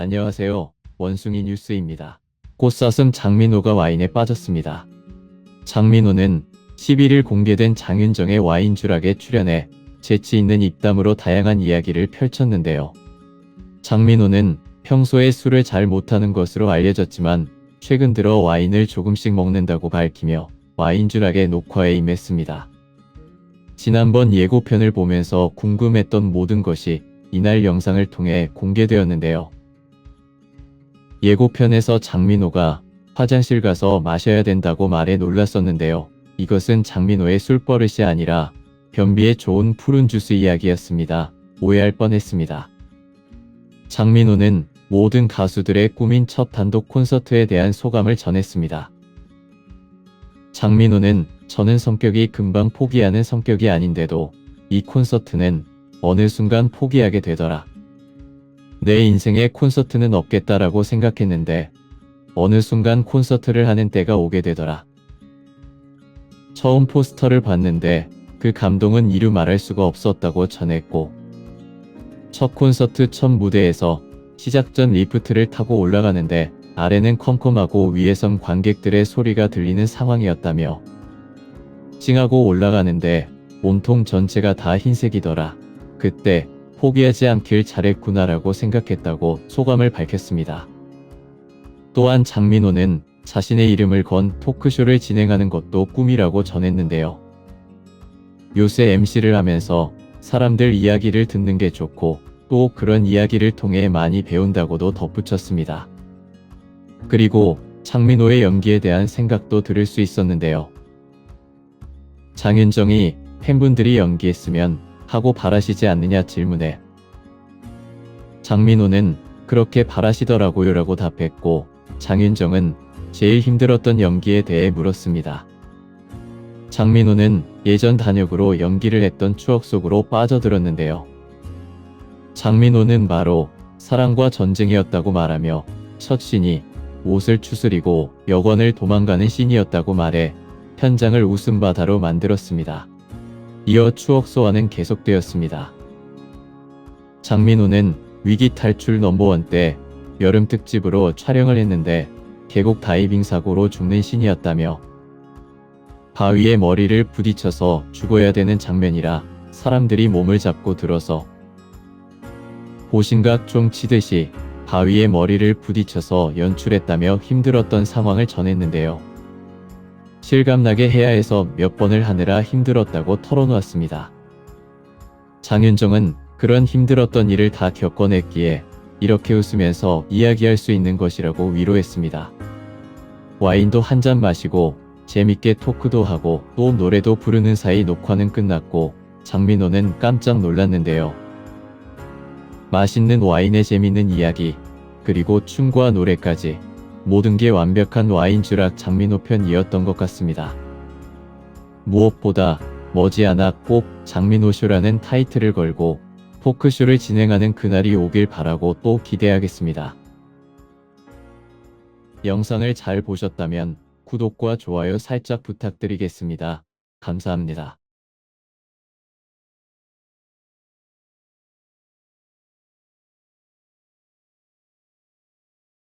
안녕하세요. 원숭이 뉴스입니다. 꽃사슴 장민호가 와인에 빠졌습니다. 장민호는 11일 공개된 장윤정의 와인 주락에 출연해 재치 있는 입담으로 다양한 이야기를 펼쳤는데요. 장민호는 평소에 술을 잘 못하는 것으로 알려졌지만 최근 들어 와인을 조금씩 먹는다고 밝히며 와인 주락의 녹화에 임했습니다. 지난번 예고편을 보면서 궁금했던 모든 것이 이날 영상을 통해 공개되었는데요. 예고편에서 장민호가 화장실 가서 마셔야 된다고 말해 놀랐었는데요. 이것은 장민호의 술버릇이 아니라 변비에 좋은 푸른 주스 이야기였습니다. 오해할 뻔했습니다. 장민호는 모든 가수들의 꿈인 첫 단독 콘서트에 대한 소감을 전했습니다. 장민호는 저는 성격이 금방 포기하는 성격이 아닌데도 이 콘서트는 어느 순간 포기하게 되더라. 내 인생에 콘서트는 없겠다라고 생각했는데 어느 순간 콘서트를 하는 때가 오게 되더라. 처음 포스터를 봤는데 그 감동은 이루 말할 수가 없었다고 전했고 첫 콘서트 첫 무대에서 시작 전 리프트를 타고 올라가는데 아래는 컴컴하고 위에선 관객들의 소리가 들리는 상황이었다며 찡하고 올라가는데 온통 전체가 다 흰색이더라. 그때 포기하지 않길 잘했구나라고 생각했다고 소감을 밝혔습니다. 또한 장민호는 자신의 이름을 건 토크쇼를 진행하는 것도 꿈이라고 전했는데요. 요새 MC를 하면서 사람들 이야기를 듣는 게 좋고 또 그런 이야기를 통해 많이 배운다고도 덧붙였습니다. 그리고 장민호의 연기에 대한 생각도 들을 수 있었는데요. 장윤정이 팬분들이 연기했으면 하고 바라시지 않느냐 질문에 장민호는 그렇게 바라시더라고요 라고 답했고 장윤정은 제일 힘들었던 연기에 대해 물었습니다. 장민호는 예전 단역으로 연기를 했던 추억 속으로 빠져들었는데요. 장민호는 바로 사랑과 전쟁이었다고 말하며 첫 씬이 옷을 추스리고 여관을 도망가는 씬이었다고 말해 현장을 웃음바다로 만들었습니다. 이어 추억 소환은 계속되었습니다. 장민호는 위기 탈출 넘버원 때 여름 특집으로 촬영을 했는데 계곡 다이빙 사고로 죽는 신이었다며 바위에 머리를 부딪혀서 죽어야 되는 장면이라 사람들이 몸을 잡고 들어서 보신각 좀 치듯이 바위에 머리를 부딪혀서 연출했다며 힘들었던 상황을 전했는데요. 실감나게 해야 해서 몇 번을 하느라 힘들었다고 털어놓았습니다. 장윤정은 그런 힘들었던 일을 다 겪어냈기에 이렇게 웃으면서 이야기할 수 있는 것이라고 위로했습니다. 와인도 한 잔 마시고 재밌게 토크도 하고 또 노래도 부르는 사이 녹화는 끝났고 장민호는 깜짝 놀랐는데요. 맛있는 와인의 재밌는 이야기 그리고 춤과 노래까지 모든 게 완벽한 와인 주락 장민호 편이었던 것 같습니다. 무엇보다 머지않아 꼭 장민호쇼라는 타이틀을 걸고 포크쇼를 진행하는 그날이 오길 바라고 또 기대하겠습니다. 영상을 잘 보셨다면 구독과 좋아요 살짝 부탁드리겠습니다. 감사합니다.